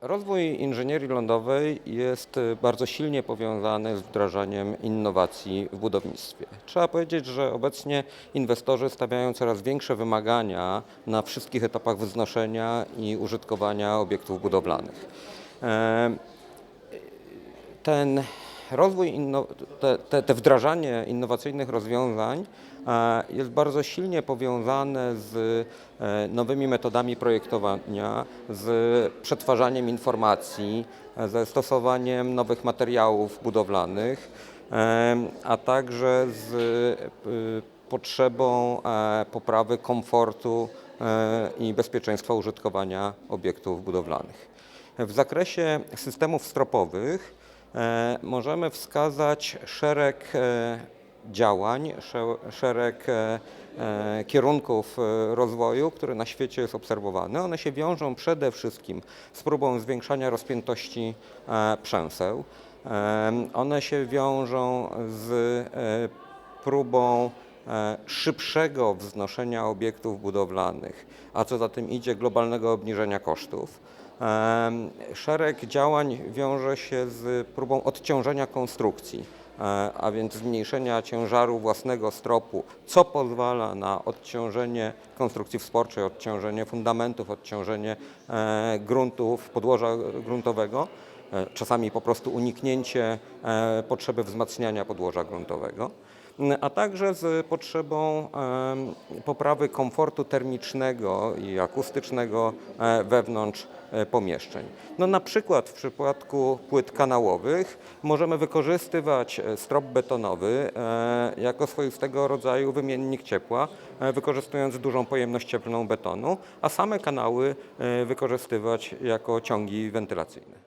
Rozwój inżynierii lądowej jest y, bardzo silnie powiązany z wdrażaniem innowacji w budownictwie. Trzeba powiedzieć, że obecnie inwestorzy stawiają coraz większe wymagania na wszystkich etapach wznoszenia i użytkowania obiektów budowlanych. Em, ten rozwój, te, te, te wdrażanie innowacyjnych rozwiązań e, jest bardzo silnie powiązane z e, nowymi metodami projektowania, z przetwarzaniem informacji, e, ze stosowaniem nowych materiałów budowlanych, a także z potrzebą poprawy komfortu i bezpieczeństwa użytkowania obiektów budowlanych. W zakresie systemów stropowych możemy wskazać szereg e, działań, sze- szereg e, e, kierunków e, rozwoju, który na świecie jest obserwowany. One się wiążą przede wszystkim z próbą zwiększania rozpiętości e, przęseł. One się wiążą z e, próbą e, szybszego wznoszenia obiektów budowlanych, a co za tym idzie globalnego obniżenia kosztów. Szereg działań wiąże się z próbą odciążenia konstrukcji, e, a więc zmniejszenia ciężaru własnego stropu, co pozwala na odciążenie konstrukcji wsporczej, odciążenie fundamentów, odciążenie e, gruntów, podłoża gruntowego czasami po prostu uniknięcie e, potrzeby wzmacniania podłoża gruntowego, m, a także z potrzebą poprawy komfortu termicznego i akustycznego e, wewnątrz e, pomieszczeń. No na przykład w przypadku płyt kanałowych możemy wykorzystywać e, strop betonowy e, jako swoistego rodzaju wymiennik ciepła, e, wykorzystując dużą pojemność cieplną betonu, a same kanały e, wykorzystywać jako ciągi wentylacyjne.